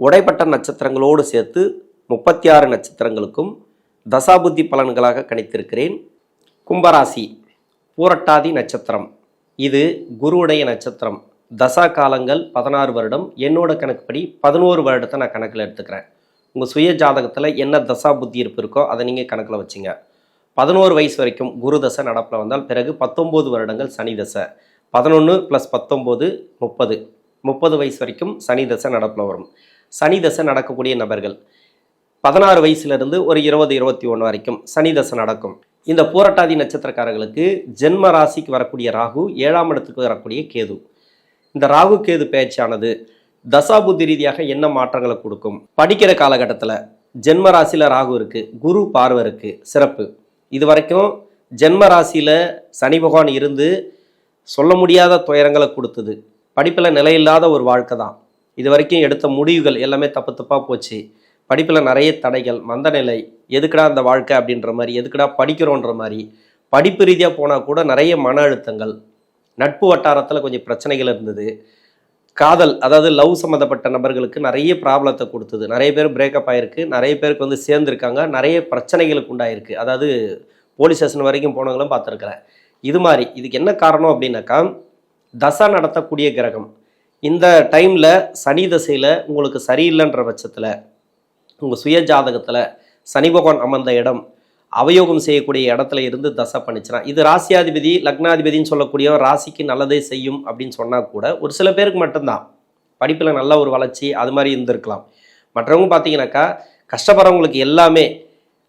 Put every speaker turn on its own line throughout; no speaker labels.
உடைப்பட்ட நட்சத்திரங்களோடு சேர்த்து முப்பத்தி ஆறு நட்சத்திரங்களுக்கும் தசாபுத்தி பலன்களாக கணித்திருக்கிறேன். கும்பராசி பூரட்டாதி நட்சத்திரம். இது குருவுடைய நட்சத்திரம். தசா காலங்கள் பதினாறு வருடம். என்னோட கணக்குப்படி பதினோரு வருடத்தை நான் கணக்கில் எடுத்துக்கிறேன். உங்கள் சுய ஜாதகத்தில் என்ன தசா புத்தி இருப்பு இருக்கோ அதை நீங்கள் கணக்கில் வச்சுங்க. பதினோரு வயசு வரைக்கும் குரு தசை நடப்பில் வந்தால் பிறகு பத்தொம்போது வருடங்கள் சனி தசை. பதினொன்று ப்ளஸ் பத்தொம்போது முப்பது. முப்பது வயசு வரைக்கும் சனி தசை நடப்பில் வரும். சனி தசை நடக்கக்கூடிய நபர்கள். பதினாறு வயசுலேருந்து ஒரு இருபது இருபத்தி ஒன்று வரைக்கும் சனி தசை நடக்கும். இந்த பூரட்டாதி நட்சத்திரக்காரர்களுக்கு ஜென்ம ராசிக்கு வரக்கூடிய ராகு ஏழாம் இடத்துக்கு வரக்கூடிய கேது. இந்த ராகு கேது பேச்சானது தசாபுத்தி ரீதியாக என்ன மாற்றங்களை கொடுக்கும்? படிக்கிற காலகட்டத்தில் ஜென்ம ராசியில் ராகு இருக்குது குரு பார்வை இருக்குது சிறப்பு. இது வரைக்கும் ஜென்ம ராசியில் சனி பகவான் இருந்து சொல்ல முடியாத துயரங்களை கொடுத்தது. படிப்பில் நிலையில்லாத ஒரு வாழ்க்கை தான். இது வரைக்கும் எடுத்த முடிவுகள் எல்லாமே தப்பு தப்பாக போச்சு. படிப்பில் நிறைய தடைகள் மந்தநிலை எதுக்குடா அந்த வாழ்க்கை அப்படின்ற மாதிரி எதுக்குடா படிக்கிறோன்ற மாதிரி. படிப்பு ரீதியாக போனால் கூட நிறைய மன அழுத்தங்கள் நட்பு வட்டாரத்தில் கொஞ்சம் பிரச்சனைகள் இருந்தது. காதல் அதாவது லவ் சம்மந்தப்பட்ட நபர்களுக்கு நிறைய ப்ராப்ளத்தை கொடுத்தது. நிறைய பேர் பிரேக்கப் ஆயிருக்கு நிறைய பேருக்கு வந்து சேர்ந்துருக்காங்க நிறைய பிரச்சனைகளுக்கு உண்டாயிருக்கு. அதாவது போலீஸ் ஸ்டேஷன் வரைக்கும் போனவங்களும் பார்த்துருக்குறேன். இது மாதிரி இதுக்கு என்ன காரணம் அப்படின்னாக்கா தசா நடத்தக்கூடிய கிரகம் இந்த டைமில் சனி தசையில் உங்களுக்கு சரியில்லைன்ற பட்சத்தில் உங்கள் சுய ஜாதகத்தில் சனி பகவான் அமர்ந்த இடம் அவயோகம் செய்யக்கூடிய இடத்துல இருந்து தசை பண்ணிச்சுனா இது ராசியாதிபதி லக்னாதிபதின்னு சொல்லக்கூடிய ராசிக்கு நல்லதே செய்யும் அப்படின்னு சொன்னால் கூட ஒரு சில பேருக்கு மட்டும்தான். படிப்பில் நல்ல ஒரு வளர்ச்சி அது மாதிரி இருந்திருக்கலாம். மற்றவங்க பார்த்தீங்கன்னாக்கா கஷ்டப்படுறவங்களுக்கு எல்லாமே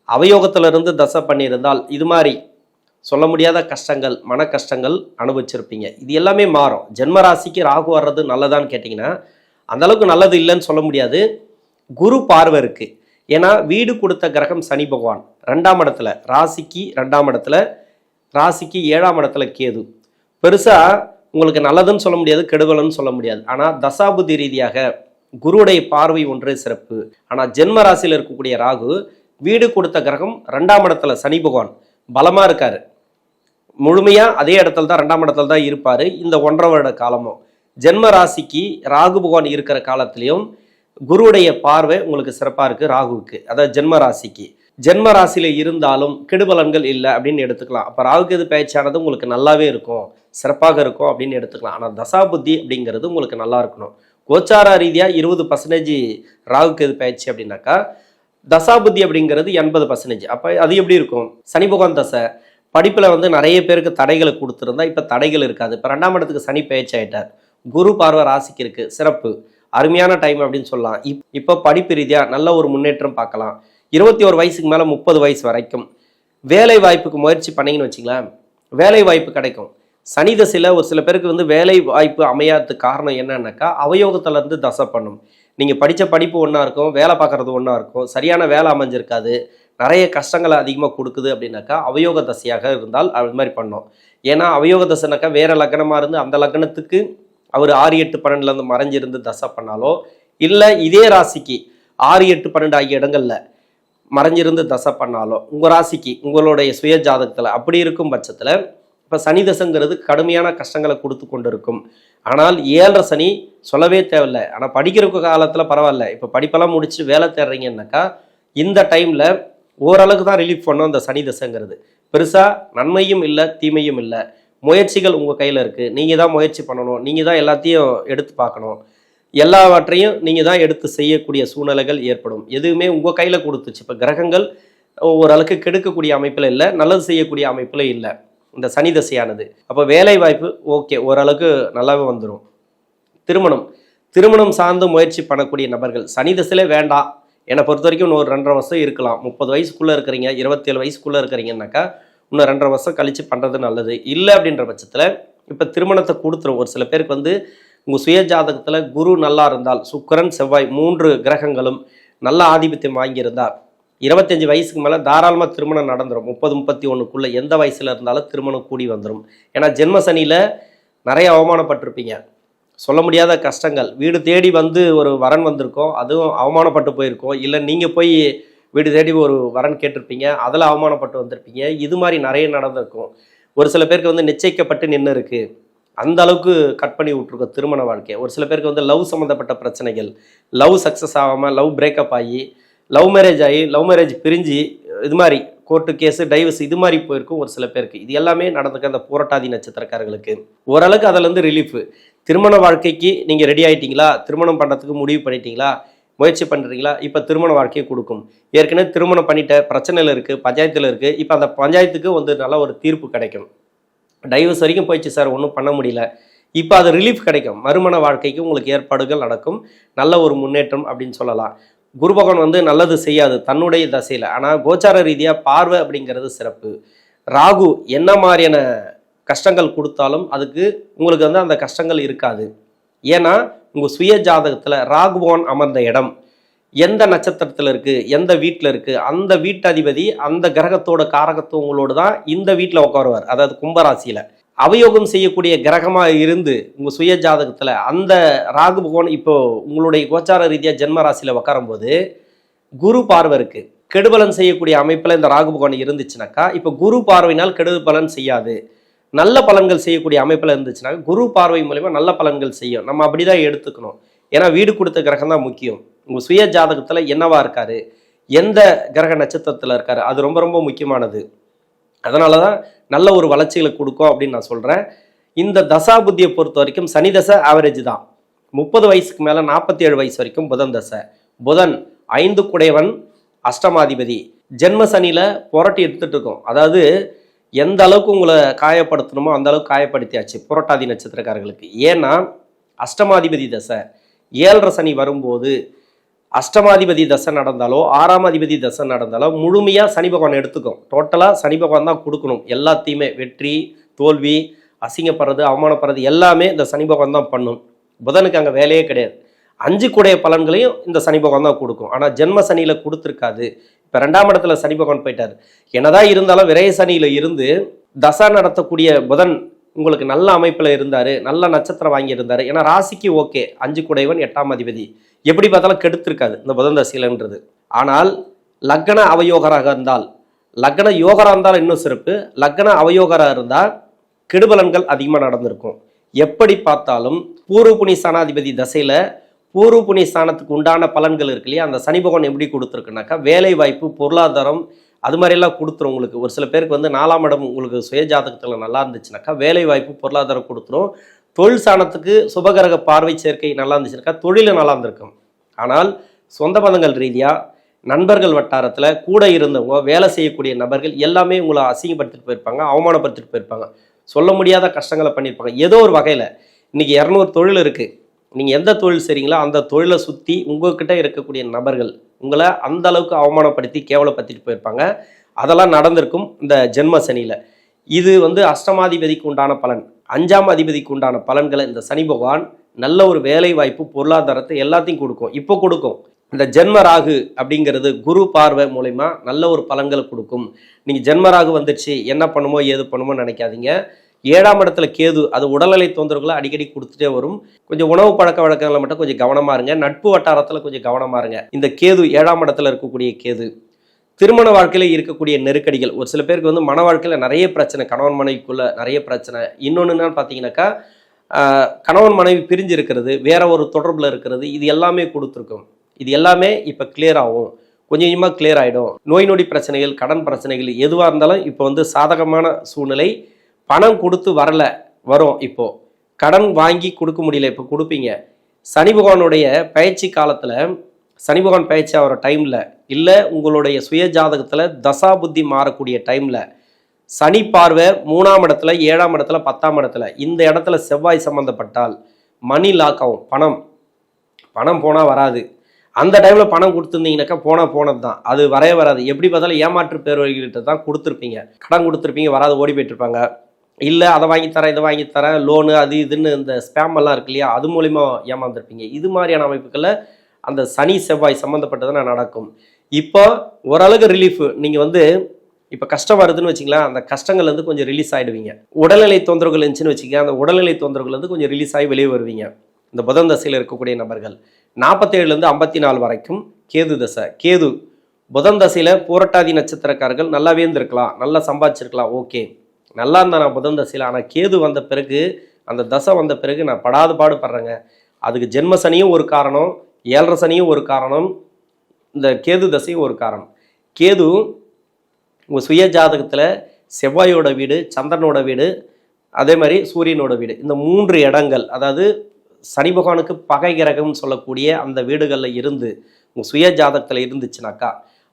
அவயோகத்திலிருந்து தசை பண்ணியிருந்தால் இது மாதிரி சொல்ல முடியாத கஷ்டங்கள் மன கஷ்டங்கள் அனுபவிச்சிருப்பீங்க. இது எல்லாமே மாறும். ஜென்ம ராசிக்கு ராகு வர்றது நல்லதான்னு கேட்டிங்கன்னா அந்த அளவுக்கு நல்லது இல்லைன்னு சொல்ல முடியாது. குரு பார்வை இருக்குது ஏன்னா வீடு கொடுத்த கிரகம் சனி பகவான். ரெண்டாம் இடத்துல ராசிக்கு ரெண்டாம் இடத்துல ராசிக்கு ஏழாம் இடத்துல கேது. பெருசாக உங்களுக்கு நல்லதுன்னு சொல்ல முடியாது கெடுதல்னு சொல்ல முடியாது. ஆனால் தசாபுதி ரீதியாக குருவுடைய பார்வை ஒன்றே சிறப்பு. ஆனால் ஜென்ம ராசியில் இருக்கக்கூடிய ராகு வீடு கொடுத்த கிரகம் ரெண்டாம் இடத்துல சனி பகவான். பலமாக இருக்கார். முழுமையாக அதே இடத்துல தான் ரெண்டாம் இடத்துல தான் இருப்பார். இந்த ஒன்றரை வருட காலமும் ஜென்ம ராசிக்கு ராகு பகவான் இருக்கிற காலத்திலையும் குருவுடைய பார்வை உங்களுக்கு சிறப்பாக இருக்குது ராகுவுக்கு. அதாவது ஜென்ம ராசிக்கு. ஜென்ம ராசியில் இருந்தாலும் கெடுபலன்கள் இல்லை அப்படின்னு எடுத்துக்கலாம். அப்போ ராகுக்கு எது பயிற்சியானது உங்களுக்கு நல்லாவே இருக்கும் சிறப்பாக இருக்கும் அப்படின்னு எடுத்துக்கலாம். ஆனால் தசாபுத்தி அப்படிங்கிறது உங்களுக்கு நல்லா இருக்கணும். கோச்சார ரீதியாக இருபது பர்சன்டேஜ் ராகுக்கு எது பயிற்சி அப்படின்னாக்கா தசாபுத்தி அப்படிங்கிறது எண்பது பர்சன்டேஜ் அப்போ அது எப்படி இருக்கும்? சனி பகவான் தசை. படிப்பில் வந்து நிறைய பேருக்கு தடைகளை கொடுத்துருந்தா இப்போ தடைகள் இருக்காது. இப்போ ரெண்டாம் இடத்துக்கு சனி பேச்சாயிட்டார் குரு பார்வை ராசிக்கு இருக்குது சிறப்பு. அருமையான டைம் அப்படின்னு சொல்லலாம். இப் இப்போ படிப்பு ரீதியாக நல்ல ஒரு முன்னேற்றம் பார்க்கலாம். இருபத்தி ஒரு வயசுக்கு மேலே முப்பது வயசு வரைக்கும். வேலை வாய்ப்புக்கு முயற்சி பண்ணீங்கன்னு வச்சுங்களேன் வேலை வாய்ப்பு கிடைக்கும். சனி தசையில் ஒரு சில பேருக்கு வந்து வேலை வாய்ப்பு அமையாததுக்கு காரணம் என்னன்னாக்கா அவயோகத்திலேருந்து தசை பண்ணும். நீங்கள் படித்த படிப்பு ஒன்றா இருக்கும். வேலை பார்க்குறது ஒன்றா இருக்கும். சரியான வேலை அமைஞ்சிருக்காது. நிறைய கஷ்டங்களை அதிகமாக கொடுக்குது அப்படின்னாக்கா அவயோக தசையாக இருந்தால் அது மாதிரி பண்ணோம். ஏன்னா அவயோக தசைனாக்கா வேறு லக்னமாக இருந்து அந்த லக்னத்துக்கு அவர் ஆறு எட்டு பன்னெண்டுலேருந்து மறைஞ்சிருந்து தசை பண்ணாலோ இல்லை இதே ராசிக்கு ஆறு எட்டு பன்னெண்டு ஆகிய இடங்களில் மறைஞ்சிருந்து தசை பண்ணாலோ உங்கள் ராசிக்கு உங்களுடைய சுய ஜாதகத்தில் அப்படி இருக்கும் பட்சத்தில் இப்போ சனி தசைங்கிறது கடுமையான கஷ்டங்களை கொடுத்து கொண்டு இருக்கும் ஆனால் ஏழரை சனி சொல்லவே தேவையில்லை. ஆனால் படிக்கிற காலத்தில் பரவாயில்ல. இப்போ படிப்பெல்லாம் முடிச்சு வேலை தேடுறீங்கன்னாக்கா இந்த டைமில் ஓரளவுக்கு தான் ரிலீஃப் பண்ணும் அந்த சனி தசைங்கிறது. பெருசாக நன்மையும் இல்லை தீமையும் இல்லை. முயற்சிகள் உங்கள் கையில் இருக்குது நீங்கள் தான் முயற்சி பண்ணணும். நீங்கள் தான் எல்லாத்தையும் எடுத்து பார்க்கணும். எல்லாவற்றையும் நீங்கள் தான் எடுத்து செய்யக்கூடிய சூழ்நிலைகள் ஏற்படும். எதுவுமே உங்கள் கையில் கொடுத்துச்சு. இப்போ கிரகங்கள் ஓரளவுக்கு கெடுக்கக்கூடிய அமைப்பில் இல்லை நல்லது செய்யக்கூடிய அமைப்பில் இல்லை. இந்த சனி தசையானது. அப்போ வேலை வாய்ப்பு ஓகே ஓரளவுக்கு நல்லாவே வந்துடும் திருமணம். திருமணம் சார்ந்து முயற்சி பண்ணக்கூடிய நபர்கள். சனி தசையிலே வேண்டாம். என்னை பொறுத்த வரைக்கும் இன்னும் ஒரு ரெண்டரை வருஷம் இருக்கலாம். முப்பது வயசுக்குள்ளே இருக்கிறீங்க இருபத்தேழு வயசுக்குள்ளே இருக்கிறீங்கன்னாக்கா இன்னும் ரெண்டரை வருஷம் கழித்து பண்ணுறது நல்லது. இல்லை அப்படின்ற பட்சத்தில் இப்போ திருமணத்தை கொடுத்துரும். ஒரு சில பேருக்கு வந்து உங்கள் சுய ஜாதகத்தில் குரு நல்லா இருந்தால் சுக்கரன் செவ்வாய் மூன்று கிரகங்களும் நல்ல ஆதிபத்தியம் வாங்கியிருந்தால் இருபத்தஞ்சி வயசுக்கு மேலே தாராளமாக திருமணம் நடந்துடும் முப்பது முப்பத்தி ஒன்றுக்குள்ளே எந்த வயசில் இருந்தாலும் திருமணம் கூடி வந்துடும் ஏன்னா ஜென்ம சனியில் நிறைய அவமானப்பட்டிருப்பீங்க. சொல்ல முடியாத கஷ்டங்கள். வீடு தேடி வந்து ஒரு வரன் வந்திருக்கோம். அதுவும் அவமானப்பட்டு போயிருக்கோம். இல்லை நீங்கள் போய் வீடு தேடி ஒரு வரன் கேட்டிருப்பீங்க. அதில் அவமானப்பட்டு வந்திருப்பீங்க. இது மாதிரி நிறைய நடந்திருக்கும். ஒரு சில பேருக்கு வந்து நிச்சயிக்கப்பட்டு நின்று இருக்கு. அந்த அளவுக்கு கட் பண்ணி விட்ருக்கோம் திருமண வாழ்க்கை ஒரு சில பேருக்கு வந்து லவ் சம்மந்தப்பட்ட பிரச்சனைகள். லவ் சக்ஸஸ் ஆகாமல் லவ் பிரேக்கப் ஆகி லவ் மேரேஜ் ஆகி லவ் மேரேஜ் பிரிஞ்சு இது மாதிரி கோர்ட்டு கேஸு டைவர்ஸ் இது மாதிரி போயிருக்கும் ஒரு சில பேருக்கு. இது எல்லாமே நடந்திருக்கு அந்த போராட்டாதி நட்சத்திரக்காரர்களுக்கு ஓரளவுக்கு அதில் வந்து ரிலீஃபு திருமண வாழ்க்கைக்கு நீங்கள் ரெடி ஆகிட்டீங்களா திருமணம் பண்ணுறதுக்கு முடிவு பண்ணிட்டீங்களா? முயற்சி பண்ணுறீங்களா இப்போ திருமண வாழ்க்கையை கொடுக்கும். ஏற்கனவே திருமணம் பண்ணிட்ட பிரச்சனையில் இருக்குது பஞ்சாயத்தில் இருக்குது இப்போ அந்த பஞ்சாயத்துக்கு வந்து நல்ல ஒரு தீர்ப்பு கிடைக்கும். டைவர்ஸ் வரைக்கும் போயிடுச்சு சார் ஒன்றும் பண்ண முடியல. இப்போ அது ரிலீஃப் கிடைக்கும். மறுமண வாழ்க்கைக்கு உங்களுக்கு ஏற்பாடுகள் நடக்கும். நல்ல ஒரு முன்னேற்றம் அப்படின்னு சொல்லலாம். குரு பகவான் வந்து நல்லது செய்யாது தன்னுடைய தசையில். ஆனால் கோச்சார ரீதியாக பார்வை அப்படிங்கிறது சிறப்பு. ராகு என்ன மாதிரியான கஷ்டங்கள் கொடுத்தாலும் அதுக்கு உங்களுக்கு வந்து அந்த கஷ்டங்கள் இருக்காது. ஏன்னா உங்கள் சுய ஜாதகத்தில் ராகுபவான் அமர்ந்த இடம். எந்த நட்சத்திரத்தில் இருக்குது எந்த வீட்டில் இருக்குது அந்த வீட்டதிபதி அந்த கிரகத்தோட காரகத்துவங்களோடு தான் இந்த வீட்டில் உட்காருவார். அதாவது கும்பராசியில். அவயோகம் செய்யக்கூடிய கிரகமாக இருந்து உங்கள் சுய ஜாதகத்தில் அந்த ராகு பகவான் இப்போ உங்களுடைய கோச்சார ரீதியாக ஜென்ம ராசியில் உட்காரும்போது குரு பார்வை இருக்குது கெடுபலன் செய்யக்கூடிய அமைப்பில் இந்த ராகு பகவான் இருந்துச்சுனாக்கா இப்போ குரு பார்வையினால் கெடுபலன் செய்யாது. நல்ல பலன்கள் செய்யக்கூடிய அமைப்பில் இருந்துச்சுன்னா குரு பார்வை மூலயமா நல்ல பலன்கள் செய்யும். நம்ம அப்படி தான் எடுத்துக்கணும். ஏன்னா வீடு கொடுத்த கிரகம் தான் முக்கியம். உங்கள் சுய ஜாதகத்தில் என்னவா இருக்காரு? எந்த கிரக நட்சத்திரத்தில் இருக்காரு? அது ரொம்ப ரொம்ப முக்கியமானது. அதனால தான் நல்ல ஒரு வளர்ச்சிகளை கொடுக்கும் அப்படின்னு நான் சொல்கிறேன் இந்த தசா புத்தியை பொறுத்த வரைக்கும் சனி தசை ஆவரேஜ் தான். முப்பது வயசுக்கு மேலே நாற்பத்தி ஏழு வயசு வரைக்கும் புதன் தசை. புதன் ஐந்து குடையவன் அஷ்டமாதிபதி. ஜென்ம சனியில் புரட்டி எடுத்துட்டு இருக்கோம். அதாவது எந்த அளவுக்கு உங்களை காயப்படுத்தணுமோ அந்த அளவுக்கு காயப்படுத்தியாச்சு புரட்டாதி நட்சத்திரக்காரர்களுக்கு. ஏன்னா அஷ்டமாதிபதி தசை. ஏழரை சனி வரும்போது அஷ்டமாதிபதி தசை நடந்தாலோ ஆறாம் அதிபதி தசை நடந்தாலோ முழுமையாக சனி பகவான் எடுத்துக்கும். டோட்டலாக சனி பகவான் தான் கொடுக்கணும். எல்லாத்தையுமே வெற்றி தோல்வி அசிங்கப்படுறது அவமானப்படுறது எல்லாமே இந்த சனி பகவான் தான் பண்ணும். புதனுக்கு அங்கே வேலையே கிடையாது. அஞ்சு கூடைய பலன்களையும் இந்த சனி பகவான் தான் கொடுக்கும். ஆனால் ஜென்ம சனியில் கொடுத்துருக்காது. இப்போ ரெண்டாம் இடத்துல சனி பகவான் போயிட்டார். என்னதான் இருந்தாலும் விரைய சனியில் இருந்து தசா நடத்தக்கூடிய புதன் உங்களுக்கு நல்ல அமைப்பில் இருந்தார் நல்ல நட்சத்திரம் வாங்கியிருந்தார். ஏன்னா ராசிக்கு ஓகே. அஞ்சு குடைவன் எட்டாம் அதிபதி. எப்படி பார்த்தாலும் கெடுத்திருக்காது இந்த புதன் தசையிலன்றது. ஆனால் லக்ன அவயோகராக இருந்தால் லக்ன யோகராக இருந்தால் இன்னும் சிறப்பு. லக்ன அவயோகராக இருந்தால் கெடுபலன்கள் அதிகமாக நடந்திருக்கும். எப்படி பார்த்தாலும் பூர்வ புனி சனாதிபதி தசையில் பூர்வ புண்ணிய ஸ்தானத்துக்கு உண்டான பலன்கள் இருக்கு இல்லையா? அந்த சனி பகவான் எப்படி கொடுத்துருக்குனாக்கா வேலை வாய்ப்பு பொருளாதாரம் அது மாதிரிலாம் கொடுத்துரும் உங்களுக்கு. ஒரு சில பேருக்கு வந்து நாலாம் இடம் உங்களுக்கு சுய ஜாதகத்தில் நல்லா இருந்துச்சுனாக்கா வேலை வாய்ப்பு பொருளாதாரம் கொடுத்துரும். தொழில் சாணத்துக்கு சுபகிரக பார்வை சேர்க்கை நல்லா இருந்துச்சுனாக்கா தொழில் நல்லா இருந்திருக்கும். ஆனால் சொந்த பந்தங்கள் ரீதியாக நண்பர்கள் வட்டாரத்தில் கூட இருந்தவங்க வேலை செய்யக்கூடிய நபர்கள் எல்லாமே உங்களை அசிங்கப்படுத்திட்டு போயிருப்பாங்க அவமானப்படுத்திட்டு போயிருப்பாங்க. சொல்ல முடியாத கஷ்டங்களை பண்ணியிருப்பாங்க ஏதோ ஒரு வகையில். இன்றைக்கி இரநூறு தொழில் இருக்குது நீங்கள் எந்த தொழில் செய்கிறீங்களோ அந்த தொழிலை சுற்றி உங்ககிட்ட இருக்கக்கூடிய நபர்கள் உங்களை அந்த அளவுக்கு அவமானப்படுத்தி கேவலப்படுத்திட்டு போயிருப்பாங்க. அதெல்லாம் நடந்திருக்கும் இந்த ஜென்ம சனியில். இது வந்து அஷ்டமாதிபதிக்கு உண்டான பலன். அஞ்சாம் அதிபதிக்கு உண்டான பலன்களை இந்த சனி பகவான் நல்ல ஒரு வேலை வாய்ப்பு பொருளாதாரத்தை எல்லாத்தையும் கொடுக்கும். இப்போ கொடுக்கும். இந்த ஜென்ம ராகு அப்படிங்கிறது குரு பார்வை மூலயமா நல்ல ஒரு பலன்களை கொடுக்கும். நீங்கள் ஜென்ம ராகு வந்துடுச்சு என்ன பண்ணுமோ ஏது பண்ணுமோ நினைக்காதீங்க. ஏழாம் இடத்துல கேது அது உடல்நிலை தொந்தரவுகளை அடிக்கடி கொடுத்துட்டே வரும். கொஞ்சம் உணவு பழக்க வழக்கங்களை மட்டும் கொஞ்சம் கவனமாக இருங்க. நட்பு வட்டாரத்தில் கொஞ்சம் கவனமாக இருங்க. இந்த கேது ஏழாம் இடத்துல இருக்கக்கூடிய கேது திருமண வாழ்க்கையில் இருக்கக்கூடிய நெருக்கடிகள். ஒரு சில பேருக்கு வந்து மன வாழ்க்கையில் நிறைய பிரச்சனை கணவன் மனைவிக்குள்ள நிறைய பிரச்சனை. இன்னொன்று பார்த்தீங்கன்னாக்கா கணவன் மனைவி பிரிஞ்சு இருக்கிறது வேற ஒரு தொடர்பில் இருக்கிறது இது எல்லாமே கொடுத்துருக்கும். இது எல்லாமே இப்போ கிளியர் ஆகும். கொஞ்சம் கொஞ்சமாக கிளியர் ஆகிடும் நோய் நொடி பிரச்சனைகள் கடன் பிரச்சனைகள் எதுவாக இருந்தாலும் இப்போ வந்து சாதகமான சூழ்நிலை பணம் கொடுத்து வரல வரும் இப்போ. கடன் வாங்கி கொடுக்க முடியல இப்போ கொடுப்பீங்க. சனி பகவானுடைய பயிற்சி காலத்தில் சனி பகவான் பயிற்சி ஆகிற டைமில் இல்லை உங்களுடைய சுய ஜாதகத்தில் தசா புத்தி மாறக்கூடிய டைமில் சனி பார்வை மூணாம் இடத்துல ஏழாம் இடத்துல பத்தாம் இடத்துல இந்த இடத்துல செவ்வாய் சம்மந்தப்பட்டால் மணி லாக் ஆகும் பணம். பணம் போனால் வராது. அந்த டைமில் பணம் கொடுத்துருந்தீங்கன்னாக்கா போனால் போனது தான். அது வரவே வராது. எப்படி பார்த்தாலும் ஏமாற்று பேர்வழிகிட்ட தான் கொடுத்துருப்பீங்க. கடன் கொடுத்துருப்பீங்க வராது ஓடி போயிட்டுருப்பாங்க இல்லை அதை வாங்கித்தரேன் இதை வாங்கித்தரேன் லோனு அது இதுன்னு இந்த ஸ்பேம் எல்லாம் இருக்கு இல்லையா அது மூலிமா ஏமாந்துருப்பீங்க. இது மாதிரியான அமைப்புகளில் அந்த சனி செவ்வாய் சம்மந்தப்பட்டதுனா நடக்கும். இப்போ ஓரளவுக்கு ரிலீஃப் நீங்கள் வந்து இப்போ கஷ்டம் வருதுன்னு வச்சிங்களேன் அந்த கஷ்டங்கள்லேருந்து கொஞ்சம் ரிலீஸ் ஆகிடுவீங்க உடல்நிலை தொந்தரவுகள் இருந்துச்சுன்னு வச்சுக்கோங்க அந்த உடல்நிலை தொந்தரவுகள்லேருந்து கொஞ்சம் ரிலீஸ் ஆகி வெளியே வருவீங்க. இந்த புதன் தசையில் இருக்கக்கூடிய நபர்கள் நாற்பத்தேழுலேருந்து ஐம்பத்தி நாலு வரைக்கும் கேது தசை கேது புதன் தசையில் பூரட்டாதி நட்சத்திரக்காரர்கள் நல்லாவே இருந்திருக்கலாம் நல்லா சம்பாதிச்சிருக்கலாம் ஓகே நல்லா இருந்தேன் நான் புதன் தசையில் ஆனால் கேது வந்த பிறகு அந்த தசை வந்த பிறகு நான் படாத பாடுபடுறேங்க. அதுக்கு ஜென்ம சனியும் ஒரு காரணம் ஏழரை சனியும் ஒரு காரணம் இந்த கேது தசையும் ஒரு காரணம். கேது உங்கள் சுய ஜாதகத்தில் செவ்வாயோட வீடு சந்திரனோட வீடு அதே மாதிரி சூரியனோட வீடு இந்த மூன்று இடங்கள் அதாவது சனி பகவானுக்கு பகை கிரகம்னு சொல்லக்கூடிய அந்த வீடுகளில் இருந்து உங்கள் சுய ஜாதகத்தில் இருந்துச்சுனாக்கா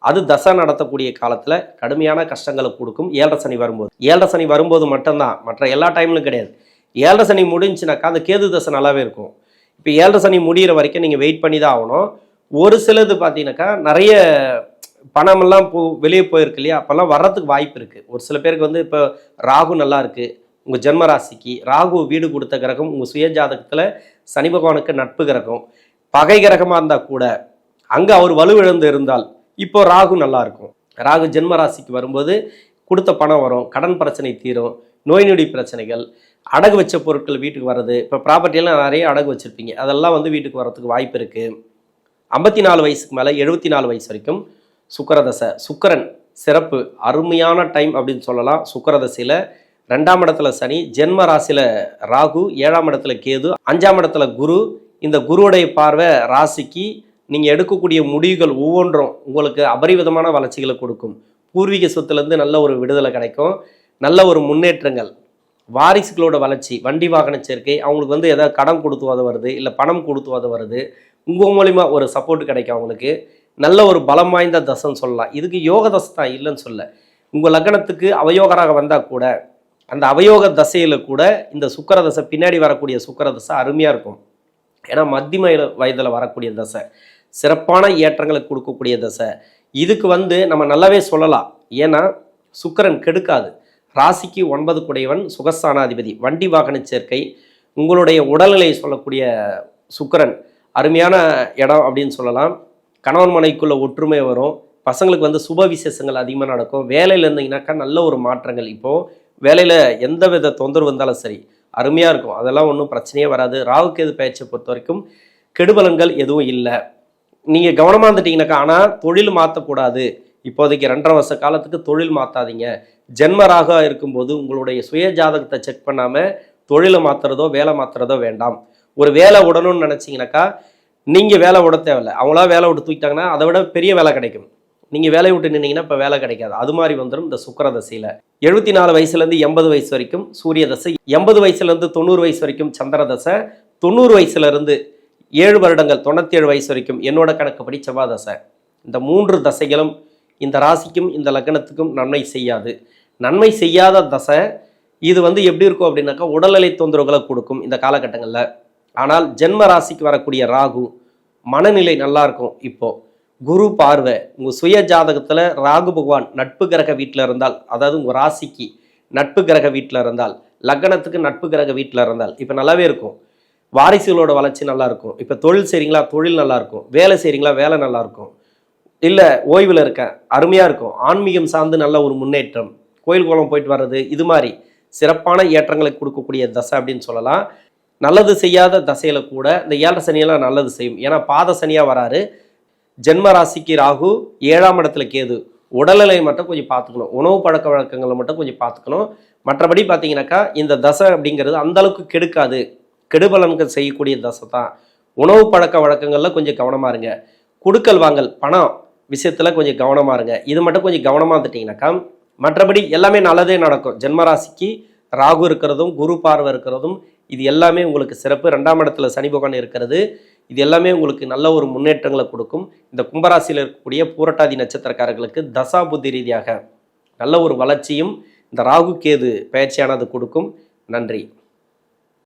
அது தசை நடத்தக்கூடிய காலத்தில் கடுமையான கஷ்டங்களை கொடுக்கும். ஏழரை சனி வரும்போது. ஏழரை சனி வரும்போது மட்டும்தான். மற்ற எல்லா டைம்லும் கிடையாது. ஏழரை சனி முடிஞ்சுனாக்கா அந்த கேது தசை நல்லாவே இருக்கும். இப்போ ஏழரை சனி முடிகிற வரைக்கும் நீங்கள் வெயிட் பண்ணி தான் ஆகணும். ஒரு சிலது பார்த்தீங்கன்னாக்கா நிறைய பணமெல்லாம் போ வெளியே போயிருக்கு இல்லையா? அப்போல்லாம் வர்றதுக்கு வாய்ப்பு இருக்குது ஒரு சில பேருக்கு வந்து இப்போ ராகு நல்லா இருக்குது உங்கள் ஜென்ம ராசிக்கு ராகு வீடு கொடுத்த கிரகம் உங்கள் சுய ஜாதகத்தில் சனி பகவானுக்கு நட்பு கிரகம். பகை கிரகமாக இருந்தால் கூட அங்கே அவர் வலுவிழந்து இருந்தால் இப்போ ராகு நல்லா இருக்கும் ராகு ஜென்ம ராசிக்கு வரும்போது கொடுத்த பணம் வரும் கடன் பிரச்சனை தீரும் நோய் நொடி பிரச்சனைகள் அடகு வச்ச பொருட்கள் வீட்டுக்கு வர்றது இப்போ ப்ராப்பர்ட்டியெல்லாம் நிறைய அடகு வச்சுருப்பீங்க. அதெல்லாம் வந்து வீட்டுக்கு வர்றதுக்கு வாய்ப்பு இருக்குது ஐம்பத்தி நாலு வயசுக்கு மேலே எழுபத்தி நாலு வயசு வரைக்கும் சுக்கரதசை சுக்கரன் சிறப்பு அருமையான டைம் அப்படின்னு சொல்லலாம். சுக்கரதசையில் ரெண்டாம் இடத்துல சனி ஜென்ம ராசியில் ராகு ஏழாம் இடத்துல கேது அஞ்சாம் இடத்துல குரு. இந்த குருவுடைய பார்வை ராசிக்கு நீங்கள் எடுக்கக்கூடிய முடிவுகள் ஒவ்வொன்றும் உங்களுக்கு அபரிவிதமான வளர்ச்சிகளை கொடுக்கும். பூர்வீக சொத்துலேருந்து நல்ல ஒரு விடுதலை கிடைக்கும். நல்ல ஒரு முன்னேற்றங்கள். வாரிசுகளோட வளர்ச்சி வண்டி வாகன சேர்க்கை அவங்களுக்கு வந்து எதாவது கடன் கொடுத்துவாத வருது இல்லை பணம் கொடுத்துவாத வருது உங்கள் மூலிமா ஒரு சப்போர்ட் கிடைக்கும் அவங்களுக்கு. நல்ல ஒரு பலம் வாய்ந்த தசைன்னு சொல்லலாம். இதுக்கு யோக தசை தான் இல்லைன்னு சொல்ல. உங்கள் லக்னத்துக்கு அவயோகராக வந்தால் கூட அந்த அவயோக தசையில் கூட இந்த சுக்கர தசை பின்னாடி வரக்கூடிய சுக்கர தசை அருமையாக இருக்கும். ஏன்னா மத்திய வயதில் வரக்கூடிய தசை. சிறப்பான ஏற்றங்களை கொடுக்கக்கூடிய தசை. இதுக்கு வந்து நம்ம நல்லாவே சொல்லலாம். ஏன்னா சுக்கிரன் கெடுக்காது. ராசிக்கு ஒன்பது குடையவன் சுகஸ்தானாதிபதி. வண்டி வாகன சேர்க்கை உங்களுடைய உடல்நிலையை சொல்லக்கூடிய சுக்கிரன். அருமையான இடம் அப்படின்னு சொல்லலாம். கணவன் மனைக்குள்ள ஒற்றுமை வரும். பசங்களுக்கு வந்து சுப விசேஷங்கள் அதிகமாக நடக்கும். வேலையில் இருந்தீங்கன்னாக்கா நல்ல ஒரு மாற்றங்கள். இப்போது வேலையில் எந்த வித தொந்தரவு வந்தாலும் சரி அருமையாக இருக்கும். அதெல்லாம் ஒன்றும் பிரச்சனையே வராது. ராகுகேது பயிற்சியை பொறுத்த வரைக்கும் கெடுபலன்கள் எதுவும் இல்லை. நீங்கள் கவனமாக இருந்துட்டீங்கன்னாக்கா ஆனால் தொழில் மாற்றக்கூடாது இப்போதைக்கு ரெண்டரை வருஷ காலத்துக்கு தொழில் மாற்றாதீங்க ஜென்மராக இருக்கும்போது உங்களுடைய சுய ஜாதகத்தை செக் பண்ணாமல் தொழிலை மாற்றுறதோ வேலை மாற்றுறதோ வேண்டாம். ஒரு வேலை விடணும்னு நினச்சிங்கனாக்கா நீங்கள் வேலை விட தேவையில்ல. அவங்களா வேலை விட்டு தூக்கிட்டாங்கன்னா அதை விட பெரிய வேலை கிடைக்கும். நீங்கள் வேலையை விட்டு நின்னீங்கன்னா இப்போ வேலை கிடைக்காது. அது மாதிரி வந்துடும் இந்த சுக்கர தசையில். எழுபத்தி நாலு வயசுலேருந்து எண்பது வயசு வரைக்கும் சூரிய தசை எண்பது வயசுலேருந்து தொண்ணூறு வயசு வரைக்கும் சந்திர தசை தொண்ணூறு வயசுலேருந்து ஏழு வருடங்கள் தொண்ணூற்றி ஏழு வயசு வரைக்கும் என்னோட கணக்குப்படி செவ்வாய் தசை. இந்த மூன்று தசைகளும் இந்த ராசிக்கும் இந்த லக்னத்துக்கும் நன்மை செய்யாது. நன்மை செய்யாத தசை இது வந்து எப்படி இருக்கும் அப்படின்னாக்கா உடல்நிலை தொந்தரவுகளை கொடுக்கும் இந்த காலகட்டங்களில். ஆனால் ஜென்ம ராசிக்கு வரக்கூடிய ராகு மனநிலை நல்லா இருக்கும் இப்போ. குரு பார்வை உங்கள் சுய ஜாதகத்தில் ராகு பகவான் நட்பு கிரக வீட்டில் இருந்தால் அதாவது உங்கள் ராசிக்கு நட்பு கிரக வீட்டில் இருந்தால் லக்னத்துக்கு நட்பு கிரக வீட்டில் இருந்தால் இப்போ நல்லாவே இருக்கும். வாரிசுகளோட வளர்ச்சி நல்லா இருக்கும் இப்போ தொழில் செய்கிறீங்களா தொழில் நல்லா இருக்கும் வேலை செய்கிறீங்களா வேலை நல்லா இருக்கும் இல்லை ஓய்வில் இருக்கேன் அருமையாக இருக்கும். ஆன்மீகம் சார்ந்து நல்ல ஒரு முன்னேற்றம். கோயில் குளம் போயிட்டு வர்றது இது மாதிரி சிறப்பான ஏற்றங்களை கொடுக்கக்கூடிய தசை அப்படின்னு சொல்லலாம். நல்லது செய்யாத தசையில் கூட இந்த ஏழரை சனியெல்லாம் நல்லது செய்யும். ஏன்னா பாத சனியாக வராரு. ஜென்ம ராசிக்கு ராகு ஏழாம் இடத்துல கேது. உடல்நிலை மட்டும் கொஞ்சம் பார்த்துக்கணும். உணவு பழக்க வழக்கங்களை மட்டும் கொஞ்சம் பார்த்துக்கணும். மற்றபடி பார்த்தீங்கன்னாக்கா இந்த தசை அப்படிங்கிறது அந்தளவுக்கு கெடுக்காது. கெடுபலன்கள் செய்யக்கூடிய தசை தான். உணவு பழக்க வழக்கங்களில் கொஞ்சம் கவனமா இருங்க. குடுக்கல் வாங்கல் பணம் விஷயத்தில் கொஞ்சம் கவனமா இருங்க. இது மட்டும் கொஞ்சம் கவனமாக இருந்துட்டீங்கன்னாக்கா மற்றபடி எல்லாமே நல்லதே நடக்கும். ஜென்மராசிக்கு ராகு இருக்கிறதும் குரு பார்வை இருக்கிறதும் இது எல்லாமே உங்களுக்கு சிறப்பு. ரெண்டாம் இடத்துல சனி பகவான் இருக்கிறது. இது எல்லாமே உங்களுக்கு நல்ல ஒரு முன்னேற்றங்களை கொடுக்கும். இந்த கும்பராசியில் இருக்கக்கூடிய பூரட்டாதி நட்சத்திரக்காரர்களுக்கு தசா புத்தி ரீதியாக நல்ல ஒரு வளர்ச்சியும் இந்த ராகு கேது பயிற்சியானது கொடுக்கும். நன்றி.